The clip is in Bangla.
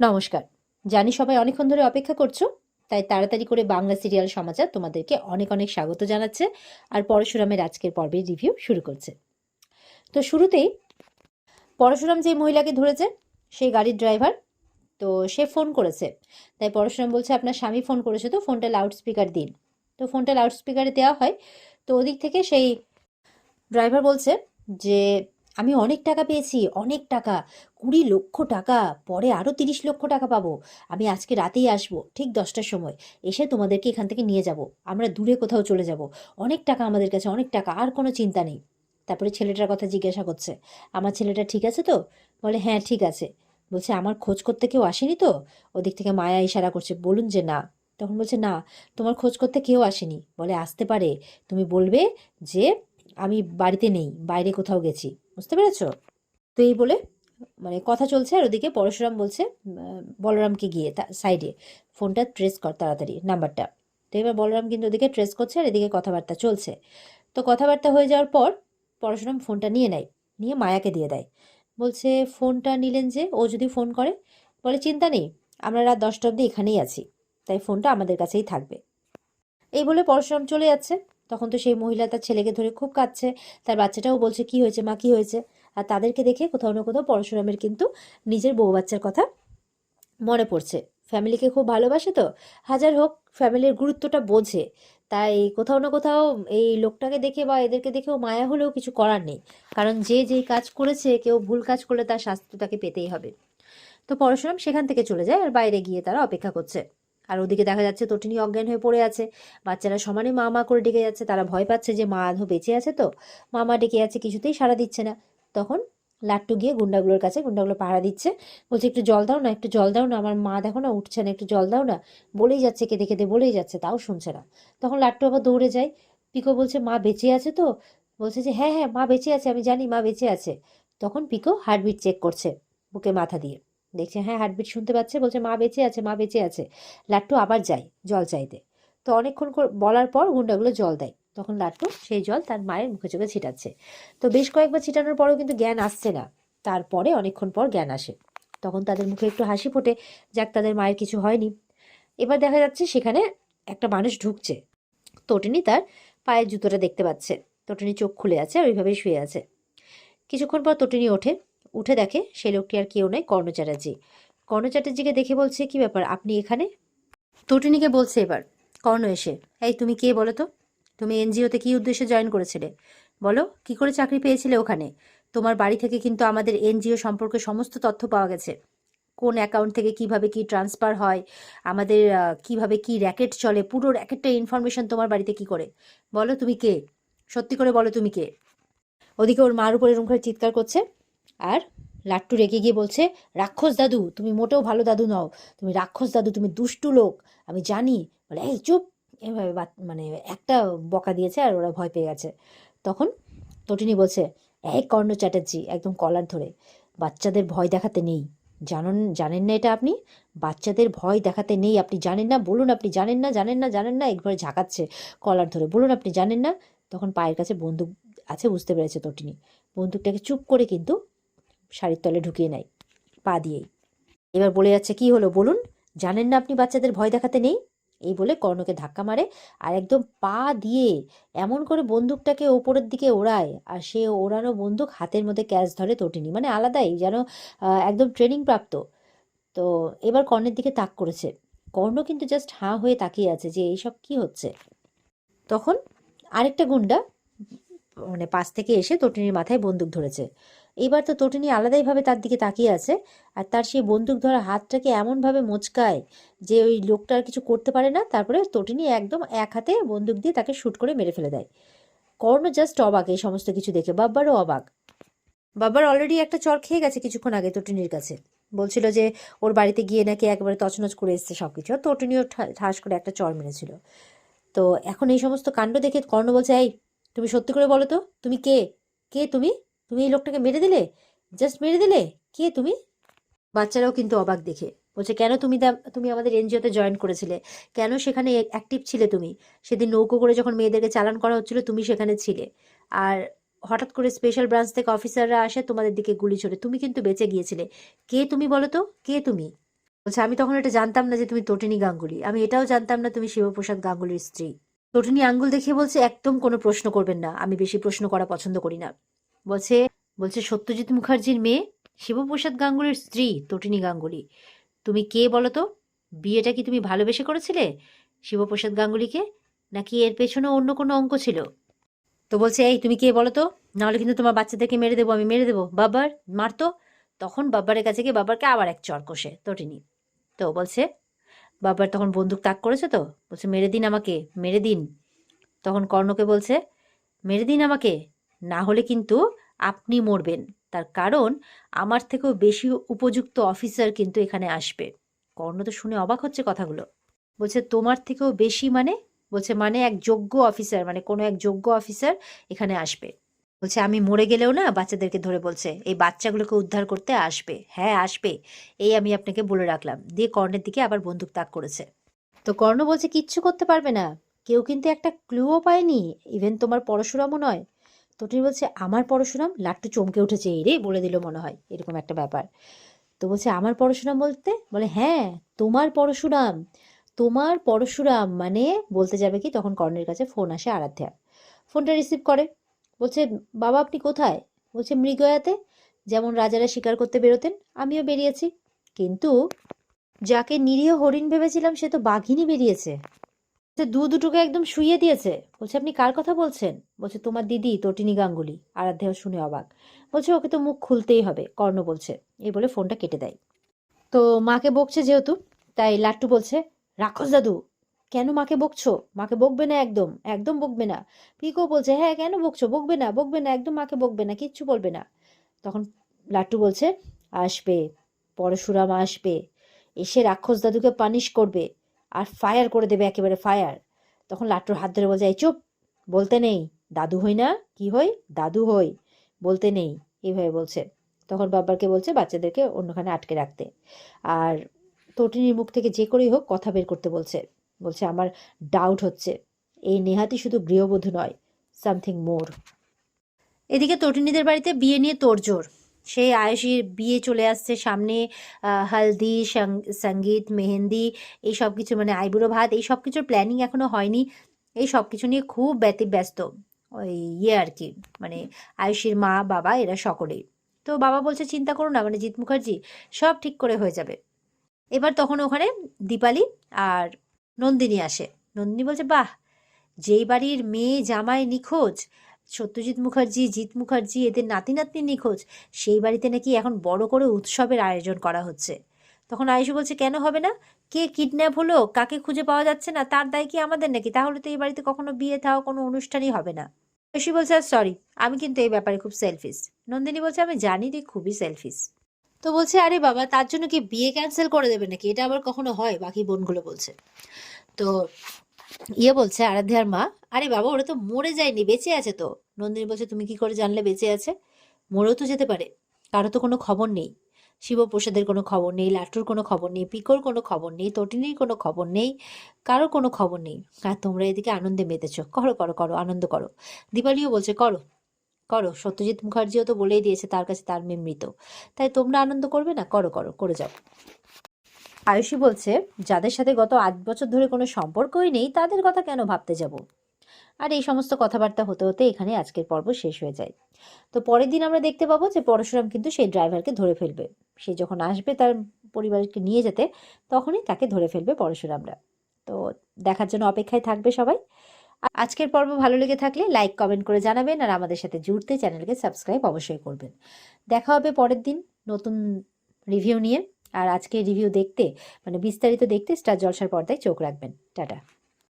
নমস্কার। জানি সবাই অনেকক্ষণ ধরে অপেক্ষা করছ, তাই তাড়াতাড়ি করে বাংলা সিরিয়াল সমাচার তোমাদেরকে অনেক অনেক স্বাগত জানাচ্ছে আর পরশুরামের আজকের পর্বের রিভিউ শুরু করছে। তো শুরুতেই পরশুরাম যে মহিলাকে ধরেছে, সেই গাড়ির ড্রাইভার, তো সে ফোন করেছে। তাই পরশুরাম বলছে, আপনার স্বামী ফোন করেছে তো, ফোনটা লাউড স্পিকার দিন। তো ফোনটা লাউড স্পিকারে দেওয়া হয়, তো ওদিক থেকে সেই ড্রাইভার বলছে যে আমি অনেক টাকা পেয়েছি, অনেক টাকা। কুড়ি লক্ষ টাকা, পরে আরও তিরিশ লক্ষ টাকা পাবো। আমি আজকে রাতেই আসব, ঠিক দশটার সময়। এসে তোমাদেরকে এখান থেকে নিয়ে যাব। আমরা দূরে কোথাও চলে যাব। অনেক টাকা আমাদের কাছে, অনেক টাকা, আর কোনো চিন্তা নেই। তারপরে ছেলেটার কথা জিজ্ঞাসা করছে, আমার ছেলেটা ঠিক আছে তো? বলে হ্যাঁ ঠিক আছে। বলছে, আমার খোঁজ করতে কেউ আসেনি তো? ওদিক থেকে মায়া ইশারা করছে, বলুন যে না। তখন বলছে, না, তোমার খোঁজ করতে কেউ আসেনি। বলে, আসতে পারে। তুমি বলবে যে আমি বাড়িতে নেই, বাইরে কোথাও গেছি। বুঝতে পেরেছ? তো এই বলে মানে কথা চলছে আর ওদিকে পরশুরাম বলছে বলরামকে গিয়ে সাইডে ফোনটা ট্রেস কর তাড়াতাড়ি, নাম্বারটা। তো এবার বলরাম কিন্তু ওদিকে ট্রেস করছে আর এদিকে কথাবার্তা চলছে। তো কথাবার্তা হয়ে যাওয়ার পর পরশুরাম ফোনটা নিয়ে নেয়, নিয়ে মায়াকে দিয়ে দেয়। বলছে, ফোনটা নিলেন যে, ও যদি ফোন করে? বলে, চিন্তা নেই, আমরা রাত দশটা অবধি এখানেই আছি, তাই ফোনটা আমাদের কাছেই থাকবে। এই বলে পরশুরাম চলে যাচ্ছে। তখন তো সেই মহিলা তার ছেলেকে ধরে খুব কাঁদছে। তার বাচ্চাটাও বলছে, কি হয়েছে মা, কি হয়েছে? আর তাদেরকে দেখে কোথাও না কোথাও পরশুরামের কিন্তু নিজের বউ বাচ্চার কথা মনে পড়ছে। ফ্যামিলিকে খুব ভালোবাসে তো? হাজার হোক, ফ্যামিলির গুরুত্বটা বোঝে। তাই কোথাও না কোথাও এই লোকটাকে দেখে বা এদেরকে দেখেও মায়া হলেও কিছু করার নেই। কারণ যে যেই কাজ করেছে, কেউ ভুল কাজ করলে তার শাস্তি তাকে পেতেই হবে। তো পরশুরাম সেখান থেকে চলে যায় আর বাইরে গিয়ে তারা অপেক্ষা করছে। আর ওদিকে দেখা যাচ্ছে তটিনী অজ্ঞান হয়ে পড়ে আছে। বাচ্চারা সমানে মা মা করে ডেকে যাচ্ছে। তারা ভয় পাচ্ছে যে মা আধো বেঁচে আছে তো। মা মা ডেকে যাচ্ছে, কিছুতেই সাড়া দিচ্ছে না। তখন লাট্টু গিয়ে গুন্ডাগুলোর কাছে গুন্ডাগুলো পাহারা দিচ্ছে। বলছে, একটু জল দাও না, একটু জল দাও না, আমার মা দেখো না উঠছে না, একটু জল দাও না। বলেই যাচ্ছে, কেঁদে কেঁদে বলেই যাচ্ছে, তাও শুনছে না। তখন লাট্টু আবার দৌড়ে যায়। পিকো বলছে, মা বেঁচে আছে তো? বলছে যে হ্যাঁ হ্যাঁ মা বেঁচে আছে, আমি জানি মা বেঁচে আছে। তখন পিকো হার্টবিট চেক করছে বুকে মাথা দিয়ে। দেখছে হ্যাঁ হার্টবিট শুনতে পাচ্ছে। বলছে, মা বেঁচে আছে, মা বেঁচে আছে। লাট্টু আবার যায় জল চাইতে। তো অনেকক্ষণ বলার পর গুন্ডাগুলো জল দেয়। তখন লাট্টু সেই জল তার মায়ের মুখে চোখে ছিটাচ্ছে। তো বেশ কয়েকবার ছিটানোর পরেও কিন্তু জ্ঞান আসছে না। তারপরে অনেকক্ষণ পর জ্ঞান আসে। তখন তাদের মুখে একটু হাসি ফোটে, যাক তাদের মায়ের কিছু হয়নি। এবার দেখা যাচ্ছে সেখানে একটা মানুষ ঢুকছে। তটিনী তার পায়ের জুতোটা দেখতে পাচ্ছে। তটিনী চোখ খুলে আছে, আর ওইভাবেই শুয়ে আছে। কিছুক্ষণ পর তটিনী ওঠে। উঠে দেখে সেই লোকটি আর কেউ নয় কর্ণ চ্যাটার্জি। কর্ণ চ্যাটার্জিকে দেখে বলছে, কি ব্যাপার, আপনি এখানে? তটিনীকে বলছে এবার, কর্ণ এসে, এই তুমি কে বলো তো? তুমি এনজিওতে কি উদ্দেশ্যে জয়েন করেছিলে? বলো, কি করে চাকরি পেয়েছিলে ওখানে? তোমার বাড়ি থেকে কিন্তু আমাদের এনজিও সম্পর্কে সমস্ত তথ্য পাওয়া গেছে। কোন অ্যাকাউন্ট থেকে কীভাবে কি ট্রান্সফার হয়? আমাদের কীভাবে কি র্যাকেট চলে? পুরো র্যাকেটটা ইনফরমেশন তোমার বাড়িতে কি করে? বলো তুমি কে? সত্যি করে বলো তুমি কে? ওদিকে ওর মার উপরে এরকম করে চিৎকার করছে। আর লাট্টু রেগে গিয়ে বলছে, রাক্ষস দাদু, তুমি মোটেও ভালো দাদু নও। তুমি রাক্ষস দাদু, তুমি দুষ্টু লোক। আমি জানি। বলে, এই চুপ। এভাবে মানে একটা বকা দিয়েছে আর ওরা ভয় পেয়ে গেছে। তখন তটিনী বলছে, এই কর্ণ চ্যাটার্জি, একদম কলার ধরে। বাচ্চাদের ভয় দেখাতে নেই। জানেন জানেন না এটা আপনি? বাচ্চাদের ভয় দেখাতে নেই। আপনি জানেন না? বলুন আপনি জানেন না? জানেন না? জানেন না? একবারে ঝাঁকাচ্ছে কলার ধরে। বলুন আপনি জানেন না? তখন পায়ের কাছে বন্দুক আছে বুঝতে পেরেছে তটিনী। বন্দুকটাকে চুপ করে কিন্তু শাড়ির তলে ঢুকিয়ে নেয়, পা দিয়েই। এবার বলে যাচ্ছে, কি হলো বলুন? জানেন না আপনি বাচ্চাদের ভয় দেখাতে নেই? এই বলে কর্ণকে ধাক্কা মারে আর একদম পা দিয়ে এমন করে বন্দুকটাকে ওপরের দিকে ওড়ায় আর সে ওড়ানো বন্দুক হাতের মধ্যে ক্যাচ ধরে তটিনি। মানে আলাদাই, যেন একদম ট্রেনিং প্রাপ্ত। তো এবার কর্ণের দিকে তাক করেছে। কর্ণ কিন্তু জাস্ট হাঁ হয়ে তাকিয়ে আছে যে, এইসব কি হচ্ছে? তখন আরেকটা গুন্ডা মানে পাশ থেকে এসে তটিনীর মাথায় বন্দুক ধরেছে। এবার তো তটিনী আলাদাইভাবে তার দিকে তাকিয়ে আছে, আর তার সেই বন্দুক ধরা হাতটাকে এমনভাবে মোচকায় যে ওই লোকটা আর কিছু করতে পারে না, তারপরে তটিনী একদম এক হাতে বন্দুক দিয়ে তাকে শ্যুট করে মেরে ফেলে দেয়। কর্ণ জাস্ট অবাক এই সমস্ত কিছু দেখে, বাব্বারও অবাক। বাবার অলরেডি একটা চর খেয়ে গেছে কিছুক্ষণ আগে তটিনীর কাছে। বলছিল যে ওর বাড়িতে গিয়ে নাকি একবারে তছনছ করে এসছে সব কিছু আর তটিনীও ঠাস করে একটা চর মেরেছিল। তো এখন এই সমস্ত কাণ্ড দেখে কর্ণ বলছে, এই, তুমি সত্যি করে বলো তো, তুমি কে? কে তুমি? তুমি এই লোকটাকে মেরে দিলে? জাস্ট মেরে দিলে? কে তুমি? বাচ্চারাও কিন্তু অবাক দেখে। বলছে, কেন তুমি তুমি আমাদের এনজিওতে জয়েন করেছিলে? কেন সেখানে অ্যাক্টিভ ছিলে তুমি? সেদিন নৌকো করে যখন মেয়েদেরকে চালান করা হচ্ছিল, তুমি সেখানে ছিলে। আর হঠাৎ করে স্পেশাল ব্রাঞ্চ থেকে অফিসাররা আসে তোমাদের দিকে গুলি ছোড়ে। তুমি কিন্তু বেঁচে গিয়েছিলে। কে তুমি বলো তো? কে তুমি? বলছে, আমি তখন এটা জানতাম না যে তুমি তটিনী গাঙ্গুলি। আমি এটাও জানতাম না তুমি শিবপ্রসাদ গাঙ্গুলির স্ত্রী। তটিনী আঙ্গুল দেখিয়ে বলছে, একদম কোনো প্রশ্ন করবেন না। আমি বেশি প্রশ্ন করা পছন্দ করি না। বলছে বলছে, সত্যজিৎ মুখার্জির মেয়ে শিবপ্রসাদ গাঙ্গুলির স্ত্রী তটিনী গাঙ্গুলি। তুমি কে বলো তো? বিয়েটা কি তুমি ভালোবেসে করেছিলে শিবপ্রসাদ গাঙ্গুলিকে? নাকি এর পেছনে অন্য কোনো অঙ্ক ছিল? তো বলছে, এই, তুমি কে বলো তো? নাহলে কিন্তু তোমার বাচ্চাদেরকে মেরে দেবো, আমি মেরে দেবো। বাবার মারতো তখন বাব্বারের কাছে গিয়ে বাবারকে আবার এক চর কষে তটিনি। তো বলছে, বাবার তখন বন্দুক তাক করেছে তো? বলছে, মেরে দিন আমাকে, মেরে দিন। তখন কর্ণকে বলছে, মেরে দিন আমাকে না হলে কিন্তু আপনি মরবেন। তার কারণ আমার থেকেও বেশি উপযুক্ত অফিসার কিন্তু এখানে আসবে। কর্ণ তো শুনে অবাক হচ্ছে কথাগুলো। বলছে, তোমার থেকেও বেশি মানে? বলছে মানে এক যোগ্য অফিসার মানে কোনো এক যোগ্য অফিসার এখানে আসবে। বলছে, আমি মরে গেলেও না বাচ্চাদেরকে ধরে বলছে, এই বাচ্চাগুলোকে উদ্ধার করতে আসবে। হ্যাঁ আসবে। এই আমি আপনাকে বলে রাখলাম। দিয়ে কর্ণের দিকে আবার বন্দুক তাক করেছে। তো কর্ণ বলছে, কিচ্ছু করতে পারবে না। কেউ কিন্তু একটা ক্লুও পায়নি। ইভেন তোমার পরশুরামও নয়। তটিনী বলছে, আমার পরশুরাম লাট্টু চমকে উঠেছে। এই রে বলে দিল মনে হয়, এরকম একটা ব্যাপার। তো বলছে, আমার পরশুরাম বলতে? বলে হ্যাঁ তোমার পরশুরাম তোমার পরশুরাম। মানে বলতে যাবে কি, তখন কর্ণের কাছে ফোন আসে আরাধ্যা। ফোনটা রিসিভ করে, বলছে, বাবা, আপনি কোথায়? বলছে, মৃগয়াতে, যেমন রাজারা শিকার করতে বেরোতেন, আমিও বেরিয়েছি। কিন্তু যাকে নিরীহ হরিণ ভেবেছিলাম, সে তো বাঘিনী বেরিয়েছে। দু দুটোকে একদম শুইয়ে দিয়েছে। বলছে, আপনি কার কথা বলছেন? বলছে, তোমার দিদি তটিনী গাঙ্গুলি। আরাধ্যাও শুনে অবাক। বলছে, ওকে তো মুখ খুলতেই হবে, কর্ণ বলছে। এই বলে ফোনটা কেটে দেয়। তো মাকে বকছে যেহেতু, তাই লাট্টু বলছে, রাক্ষস দাদু, কেন মাকে বকছো? মাকে বকবে না একদম একদম বকবে না। পিকো বলছে হ্যাঁ কেন বকছো? বকবে না বকবে না, একদম মাকে বকবে না, কিচ্ছু বলবে না। তখন লাট্টু বলছে, আসবে, পরশুরাম আসবে, এসে রাক্ষস দাদুকে পানিশ করবে। আর ফায়ার করে দেবে একেবারে ফায়ার তখন লাট্টুর হাত ধরে বলছে, এই চুপ, বলতে নেই। দাদু হই না, কি হই? দাদু হই, বলতে নেই। এইভাবে বলছে। তখন বাবারকে বলছে বাচ্চাদেরকে অন্যখানে আটকে রাখতে। আর তটিনীর মুখ থেকে যে করেই হোক কথা বের করতে বলছে। বলছে, আমার ডাউট হচ্ছে। এই নেহাতি শুধু গৃহবধূ নয় সামথিং মোর এদিকে তটিনীদের বাড়িতে বিয়ে নিয়ে তোড়জোড়। সেই আয়ুষীর বিয়ে চলে আসছে। সামনে হালদি সংগীত, মেহেন্দি, এই সব কিছু মানে আইবুড়ো ভাত, এই সব কিছুর প্ল্যানিং এখনও হয়নি। এই সব কিছু নিয়ে খুব ব্যতি ব্যস্ত ওই ইয়ে আর কি মানে আয়ুষীর মা, বাবা, এরা সকলেই। তো বাবা বলছে, চিন্তা করো না মানে জিৎ মুখার্জি, সব ঠিক করে হয়ে যাবে। এবার তখন ওখানে দীপালি আর নন্দিনী আসে। নন্দিনী বলছে, বাহ! যেই বাড়ির মেয়ে জামাই নিখোঁজ সত্যজিৎ মুখার্জি, জিৎ মুখার্জি, এদের নাতি নাতনি নিখোঁজ, সেই বাড়িতে নাকি এখন বড় করে উৎসবের আয়োজন করা হচ্ছে। তখন আয়ুষ বলছে, কেন হবে না? কে কিডন্যাপ হলো? কাকে খুঁজে পাওয়া যাচ্ছে না? তার দায় কি আমাদের নাকি? তাহলে তো এই বাড়িতে কখনো বিয়ে থাও, কোনো অনুষ্ঠানই হবে না। আয়ুষী বলছে, আর সরি আমি কিন্তু এই ব্যাপারে খুব সেলফিস নন্দিনী বলছে, আমি জানি তুই খুবই সেলফিস তো বলছে, আরে বাবা, তার জন্য কি বিয়ে ক্যান্সেল করে দেবে নাকি? এটা আবার কখনো হয়? বাকি বোনগুলো বলছে। তো ইয়ে বলছে আরাধ্যার মা, আরে বাবা, ওরা তো মরে যায়নি, বেঁচে আছে তো। নন্দিনী বলছে, তুমি কি করে জানলে বেঁচে আছে? মরেও তো যেতে পারে, কারও তো কোনো খবর নেই। শিবপ্রসাদের কোনো খবর নেই লাটুর কোনো খবর নেই, পিকোর কোনো খবর নেই, তটিনীর কোনো খবর নেই কারও কোনো খবর নেই। আর তোমরা এদিকে আনন্দে মেতেছো। করো করো করো, আনন্দ করো। দীপালিও বলছে, করো করো। সত্যজিৎ মুখার্জিও তো বলেই দিয়েছে, তার কাছে তার মেয়ে মৃত তাই তোমরা আনন্দ করবে না? করো করো, করে যাও। আয়ুষী বলছে, যাদের সাথে গত আট বছর ধরে কোনো সম্পর্কই নেই, তাদের কথা কেন ভাবতে যাব? আর এই সমস্ত কথাবার্তা হতে হতে এখানে আজকের পর্ব শেষ হয়ে যায়। তো পরের দিন আমরা দেখতে পাবো যে পরশুরাম কিন্তু সেই ড্রাইভারকে ধরে ফেলবে। সে যখন আসবে তার পরিবারকে নিয়ে যেতে, তখনই তাকে ধরে ফেলবে পরশুরামরা। তো দেখার জন্য অপেক্ষায় থাকবে সবাই। আজকের পর্ব ভালো লেগে থাকলে লাইক, কমেন্ট করে জানাবেন আর আমাদের সাথে জুড়তে চ্যানেলকে সাবস্ক্রাইব অবশ্যই করবেন। দেখা হবে পরের দিন নতুন রিভিউ নিয়ে। আর আজকে রিভিউ দেখতে মানে বিস্তারিত দেখতে স্টার জলসার পর্দায় চোখ রাখবেন। টাটা।